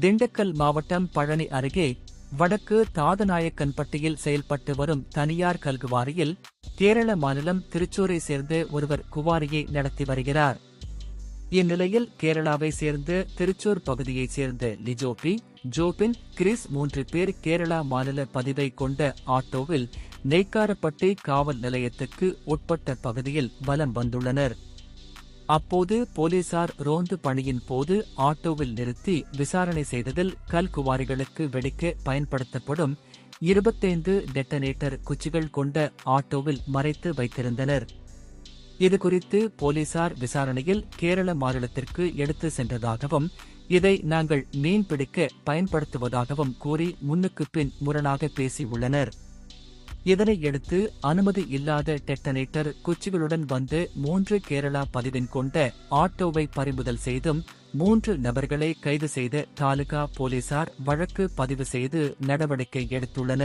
திண்டுக்கல் மாவட்டம் பழனி அருகே வடக்கு தாதநாயக்கன்பட்டியில் செயல்பட்டு வரும் தனியார் கல்குவாரியில் கேரள மாநிலம் திருச்சூரை சேர்ந்த ஒருவர் குவாரியை நடத்தி வருகிறார். இந்நிலையில் கேரளாவை சேர்ந்த திருச்சூர் பகுதியைச் சேர்ந்த லிஜோபி ஜோபின் கிறிஸ் மூன்று பேர் கேரளா மாநில பதிவை கொண்ட ஆட்டோவில் நெய்க்காரப்பட்டி காவல் நிலையத்துக்கு உட்பட்ட பகுதியில் வலம் வந்துள்ளனர். அப்போது போலீசார் ரோந்து பணியின் போது ஆட்டோவில் நிறுத்தி விசாரணை செய்ததில் கல்குவாரிகளுக்கு வெடிக்க பயன்படுத்தப்படும் இருபத்தைந்து டெட்டனேட்டர் குச்சிகள் கொண்ட ஆட்டோவில் மறைத்து வைத்திருந்தனர். இதுகுறித்து போலீசார் விசாரணையில் கேரள மாநிலத்திற்கு எடுத்து சென்றதாகவும் இதை நாங்கள் மீன் பிடிக்க பயன்படுத்துவதாகவும் கூறி முன்னுக்கு பின் முரணாக பேசியுள்ளனர். இதனையடுத்து அனுமதி இல்லாத டெட்டனேட்டர் குச்சிகளுடன் வந்து மூன்று கேரளா பதிவின் கொண்ட ஆட்டோவை பறிமுதல் செய்தும் மூன்று நபர்களை கைது செய்த தாலுகா போலீசார் வழக்கு பதிவு செய்து நடவடிக்கை எடுத்துள்ளனர்.